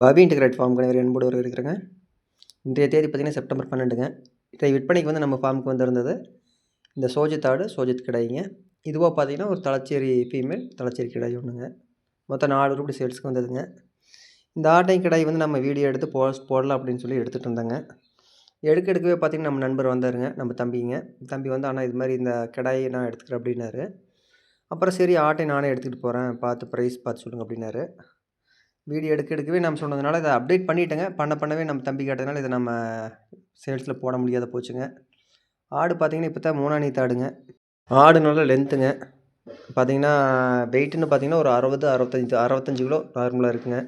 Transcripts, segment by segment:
பவி integrate form கணவர் என்போடு ஒரு இருக்கிறேங்க இன்றைய தேதி பார்த்திங்கன்னா செப்டம்பர் பன்னெண்டுங்க. இதை விற்பனைக்கு வந்து நம்ம ஃபார்முக்கு வந்திருந்தது. இந்த சோஜித் ஆடு சோஜித் கிடாய்ங்க இதுவாக பார்த்தீங்கன்னா ஒரு தலச்சேரி ஃபீமேல் தலச்சேரி கிடாய் ஒன்றுங்க மொத்தம் நாலு ரூபாய் சேல்ஸுக்கு வந்ததுங்க. இந்த ஆட்டை கிடாய் வந்து நம்ம வீடியோ எடுத்து போஸ்ட் போடலாம் அப்படின்னு சொல்லி எடுத்துகிட்டு இருந்தேங்க எடுக்க எடுக்கவே பார்த்திங்கன்னா நம்ம நண்பர் வந்தாருங்க நம்ம தம்பிங்க. தம்பி வந்து ஆனால் இது மாதிரி இந்த கிடாயை நான் எடுத்துக்கிறேன் அப்படின்னாரு. அப்புறம் சரி ஆட்டை நானே எடுத்துகிட்டு போகிறேன் பார்த்து ப்ரைஸ் பார்த்து சொல்லுங்கள் அப்படின்னாரு. வீடியோ எடுக்க எடுக்கவே நம்ம சொன்னதுனால இதை அப்டேட் பண்ணிட்டேங்க. பண்ண பண்ணவே நம்ம தம்பி கேட்டதுனால இதை நம்ம சேல்ஸில் போட முடியாத போச்சுங்க. ஆடு பார்த்திங்கன்னா இப்போ தான் மூணாநீத்து ஆடுங்க. ஆடு நல்ல லென்த்துங்க பார்த்தீங்கன்னா வெயிட்டுன்னு பார்த்தீங்கன்னா ஒரு அறுபது அறுபத்தஞ்சி அறுபத்தஞ்சு கிலோ நார்மலாக இருக்குங்க.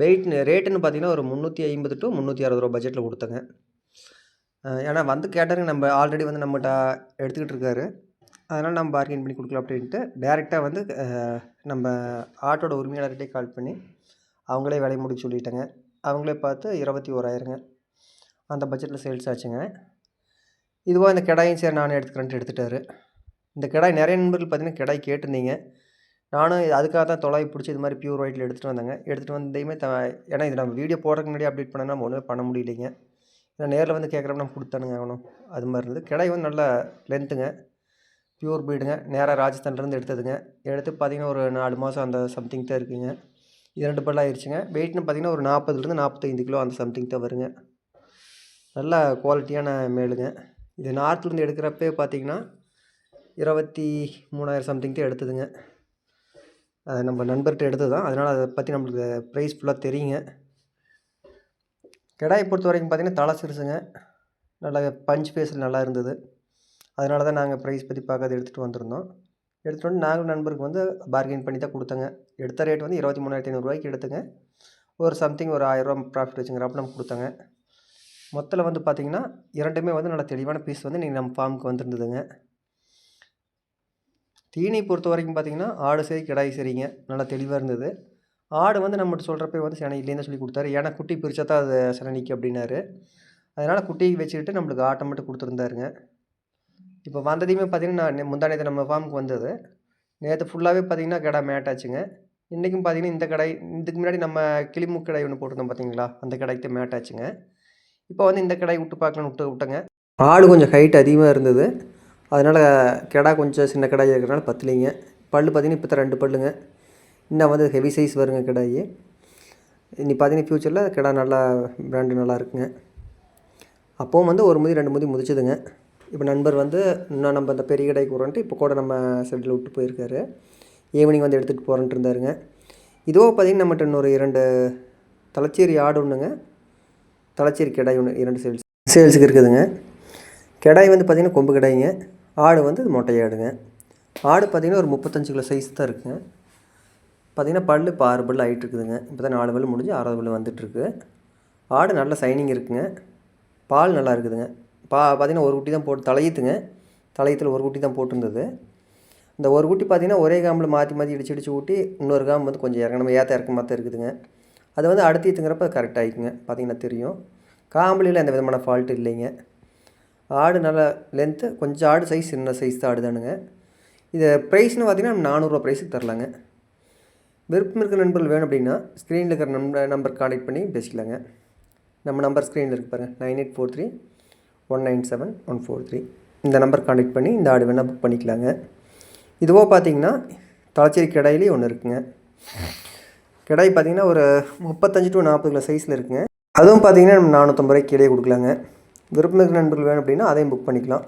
வெயிட் ரேட்டுன்னு பார்த்தீங்கன்னா ஒரு முந்நூற்றி ஐம்பது டு முந்நூற்றி அறுபது ரூபா பட்ஜெட்டில் கொடுத்தங்க. ஏன்னா வந்து கேட்டாருங்க நம்ம ஆல்ரெடி வந்து நம்மகிட்ட எடுத்துக்கிட்டு இருக்காரு. அதனால் நம்ம பார்கெயின் பண்ணி கொடுக்கலாம் அப்படின்ட்டு டேரெக்டாக வந்து நம்ம ஆட்டோட உரிமையாளர்கிட்டே கால் பண்ணி அவங்களே விலை முடிக்க சொல்லிட்டேங்க. அவங்களே பார்த்து இருபத்தி ஓராயிரங்க அந்த பட்ஜெட்டில் சேல்ஸ் ஆச்சுங்க. இதுவாக இந்த கிடாயும் சரி நானே எடுத்துக்கிறேன்ட்டு எடுத்துட்டாரு. இந்த கிடாய் நிறைய நண்பர்கள் பார்த்தீங்கன்னா கிடாய் கேட்டிருந்தீங்க. நானும் அதுக்காக தான் தொலை பிடிச்சி இது மாதிரி பியூர் ஒயிட்டில் எடுத்துகிட்டு வந்தேங்க. எடுத்துகிட்டு வந்தையுமே த ஏன்னா இது நம்ம வீடியோ போடுறதுக்கு முன்னாடி அப்டேட் பண்ணால் நம்ம ஒன்றுமே பண்ண முடியலைங்க. ஏன்னா நேரில் வந்து கேட்குறப்ப நம்ம கொடுத்தானுங்க ஆகணும் அது மாதிரி இருந்தது. கிடாய் வந்து நல்ல லென்த்துங்க பியூர் பீடுங்க நேராக ராஜஸ்தான்லேருந்து எடுத்ததுங்க. எடுத்து பார்த்தீங்கன்னா ஒரு நாலு மாதம் அந்த சம்திங் தான் இருக்குதுங்க இரண்டு பல் ஆயிடுச்சுங்க வெயிட்னு பார்த்தீங்கன்னா ஒரு நாற்பதுலேருந்து நாற்பத்தைந்து கிலோ அந்த சம்திங் தான் வருங்க. நல்ல குவாலிட்டியான மேலுங்க. இது நார்த்லேருந்து எடுக்கிறப்பே பார்த்தீங்கன்னா இருபத்தி மூணாயிரம் சம்திங் தான் எடுத்ததுங்க. அது நம்ம நண்பர்கிட்ட எடுத்தது தான். அதனால் அதை பற்றி நம்மளுக்கு ப்ரைஸ் ஃபுல்லாக தெரியுங்க. கிடாயை பொறுத்த வரைக்கும் பார்த்தீங்கன்னா தலை சிறுசுங்க. நல்லா பஞ்ச் பேஸில் நல்லா இருந்தது. அதனால தான் நாங்கள் ப்ரைஸ் பற்றி பார்க்காத எடுத்துகிட்டு வந்திருந்தோம். எடுத்துகிட்டு வந்து நாங்களும் நண்பருக்கு வந்து பார்கெயின் பண்ணி தான் கொடுத்தங்க. எடுத்த ரேட் வந்து இருபத்தி மூணாயிரத்தி ஐநூறுரூவாய்க்கு எடுத்துங்க. ஒரு சம்திங் ஒரு ஆயிரரூவா ப்ராஃபிட் வச்சுங்கிறப்ப நம்ம கொடுத்தாங்க. மொத்தத்தில் வந்து பார்த்திங்கன்னா இரண்டுமே வந்து நல்ல தெளிவான பீஸ் வந்து நீங்கள் நம்ம ஃபார்முக்கு வந்துருந்ததுங்க. தீனி பொறுத்த வரைக்கும் பார்த்தீங்கன்னா ஆடு சரி கிடாய் சரிங்க. நல்லா தெளிவாக இருந்தது. ஆடு வந்து நம்மகிட்ட சொல்கிறப்ப வந்து சென இல்லைன்னு சொல்லி கொடுத்தாரு. ஏன்னா குட்டி பிரிச்சா தான் அது சென நிற்கும் அப்படின்னாரு. அதனால் குட்டி வச்சுக்கிட்டு நம்மளுக்கு ஆட்டோமேட்டிக் மட்டும் கொடுத்துருந்தாருங்க. இப்போ வந்ததையுமே பார்த்தீங்கன்னா நான் முந்தா நேற்று நம்ம ஃபார்முக்கு வந்தது. நேற்று ஃபுல்லாகவே பார்த்தீங்கன்னா கடை மேட் ஆச்சுங்க. இன்றைக்கும் பார்த்தீங்கன்னா இந்த கடை இதுக்கு முன்னாடி நம்ம கிளிமு கடை ஒன்று போட்டிருந்தோம் பார்த்தீங்களா? அந்த கடைக்கு மேட் ஆச்சுங்க. இப்போ வந்து இந்த கடை விட்டு பார்க்கலான்னு விட்டு விட்டேங்க. ஆடு கொஞ்சம் ஹைட் அதிகமாக இருந்தது. அதனால் கிடா கொஞ்சம் சின்ன கடாய் இருக்கிறனால பத்தலைங்க. பல் பார்த்தீங்கன்னா இப்போ தான் ரெண்டு பல்லுங்க. இன்னும் வந்து ஹெவி சைஸ் வருங்க கிடாயி. இனி பார்த்தீங்கன்னா ஃப்யூச்சரில் கிடா நல்லா பிராண்டு நல்லா இருக்குங்க. அப்போவும் வந்து ஒரு முதி ரெண்டு முதி முதிச்சதுங்க. இப்போ நண்பர் வந்து இன்னும் நம்ம இந்த பெரிய கடைக்கு போகிறோன்ட்டு இப்போ கூட நம்ம செட்டில் விட்டு போயிருக்காரு. ஈவினிங் வந்து எடுத்துகிட்டு போகிறேன்ட்டு இருந்தாருங்க. இதுவோ பார்த்தீங்கன்னா நம்மகிட்ட இன்னொரு இரண்டு தலைச்சேரி ஆடு ஒன்றுங்க தலைச்சேரி கிடாய் ஒன்று இரண்டு சேல்ஸ் சேல்ஸுக்கு இருக்குதுங்க. கிடாய் வந்து பார்த்திங்கன்னா கொம்பு கிடாய்ங்க ஆடு வந்து மொட்டையாடுங்க ஆடு பார்த்திங்கன்னா ஒரு முப்பத்தஞ்சு கிலோ சைஸ் தான் இருக்குங்க. பார்த்திங்கன்னா பல்லு இப்போ ஆறு பல் ஆகிட்டு இருக்குதுங்க இப்போ தான் நாலு பல் முடிஞ்சு ஆறாவது பல் வந்துட்டுருக்கு. ஆடு நல்ல சைனிங் இருக்குதுங்க பால் நல்லா இருக்குதுங்க. பா பார்த்திங்கன்னா ஒரு குட்டி தான் போட்டு தலையத்துங்க. தலையத்தில் ஒரு குட்டி தான் போட்டிருந்தது. இந்த ஒரு குட்டி பார்த்திங்கன்னா ஒரே காம்பில் மாற்றி மாற்றி இடிச்சு இடிச்சு ஊட்டி இன்னொரு காம்பு வந்து கொஞ்சம் இறங்க நம்ம ஏற்ற இறக்கமாக தான் இருக்குதுங்க. அது வந்து அடுத்து ஈத்துங்கிறப்ப கரெக்ட் ஆகிக்குங்க பார்த்திங்கன்னா தெரியும். காம்புலையில் எந்த விதமான ஃபால்ட் இல்லைங்க. ஆடு நல்ல லென்த்து கொஞ்சம் ஆடு சைஸ் சின்ன சைஸ் தான் ஆடுதானுங்க. இது ப்ரைஸ்னு பார்த்தீங்கன்னா நானூறுரூவா ப்ரைஸுக்கு தரலாங்க. விருப்பம் இருக்கிற நண்பர்கள் வேணும் அப்படின்னா ஸ்க்ரீனில் இருக்கிற நம்ப நம்பர் கான்டெக்ட் பண்ணி பேசிக்கலாங்க. நம்ம நம்பர் ஸ்க்ரீனில் இருக்கு பாருங்கள் nine eight four three one nine seven one four three. இந்த நம்பர் கான்டெக்ட் பண்ணி இந்த ஆடு வேணால் புக் பண்ணிக்கலாங்க. இதுவோ பார்த்தீங்கன்னா தலைச்சேரி கிடாயிலே ஒன்று இருக்குங்க. கிடாய் பார்த்தீங்கன்னா ஒரு முப்பத்தஞ்சு டு நாற்பது கிலோ சைஸில் இருக்குங்க. அதுவும் பார்த்தீங்கன்னா நம்ம நானூற்றம்பது ரூபாய்க்கு கீழே கொடுக்கலாங்க. விருப்பமிக்க நண்பர்கள் வேணும் அப்படின்னா அதையும் புக் பண்ணிக்கலாம்.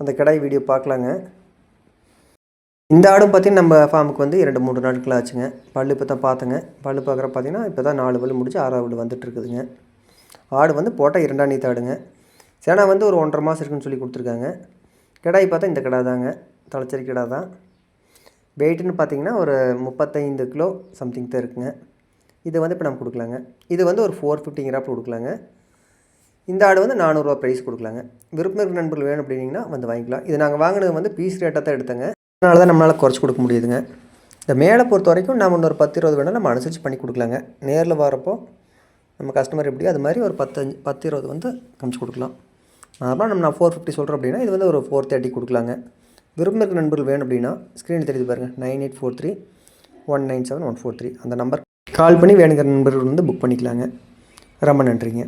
அந்த கிடாய் வீடியோ பார்க்கலாங்க. இந்த ஆடும் பார்த்தீங்கன்னா நம்ம ஃபார்முக்கு வந்து இரண்டு மூன்று நாட்கள் ஆச்சுங்க. பல் இப்போ தான் பார்த்தேங்க. பல் பார்க்குற பார்த்தீங்கன்னா இப்போ தான் நாலு பல் முடிச்சு ஆறாவது வந்துட்டு இருக்குதுங்க. ஆடு வந்து போட்டால் இரண்டாம் நீத்து ஆடுங்க. சேனா வந்து ஒரு ஒன்றரை மாதம் இருக்குன்னு சொல்லி கொடுத்துருக்காங்க. கிடாய் பார்த்தா இந்த கிடா தாங்க. தலைச்சேரி கிடா தான். வெயிட்டுன்னு பார்த்தீங்கன்னா ஒரு முப்பத்தைந்து கிலோ சம்திங் தான் இருக்குங்க. இது வந்து இப்போ நம்ம கொடுக்கலாங்க. இது வந்து ஒரு ஃபோர் ஃபிஃப்டிங்கிறாப்பு கொடுக்கலாங்க. இந்த ஆடு வந்து நானூறுரூவா ப்ரைஸ் கொடுக்கலாங்க. விருப்பம் இருக்கிற நண்பர்கள் வேணும் அப்படின்னீங்கன்னா வந்து வாங்கிக்கலாம். இது நாங்கள் வாங்கினது வந்து பீஸ் ரேட்டாக தான் எடுத்தேங்க. அதனால தான் நம்மளால் குறைச்சி கொடுக்க முடியுதுங்க. இந்த மேலே பொறுத்த வரைக்கும் நம்ம இன்னொரு பத்து இருபது வேணால் நம்ம அனுசரித்து பண்ணி கொடுக்கலாங்க. நேரில் வரப்போ நம்ம கஸ்டமர் எப்படியோ அது மாதிரி ஒரு பத்தஞ்சு பத்து இருபது வந்து கமிச்சு கொடுக்கலாம். நார்மலாக நம்ம நான் ஃபோர் ஃபிஃப்டி சொல்கிறோம் அப்படின்னா இது வந்து ஒரு ஃபோர் தேர்ட்டி கொடுக்கலாங்க. விரும்புகிற நண்பர்கள் வேணும் அப்படின்னா ஸ்க்ரீனில் தெரிஞ்சு பாருங்கள் nine eight four three one nine seven one four three அந்த நம்பர் கால் பண்ணி வேணுங்கிற நண்பர்கள் வந்து புக் பண்ணிக்கலாங்க. ரொம்ப நன்றிங்க.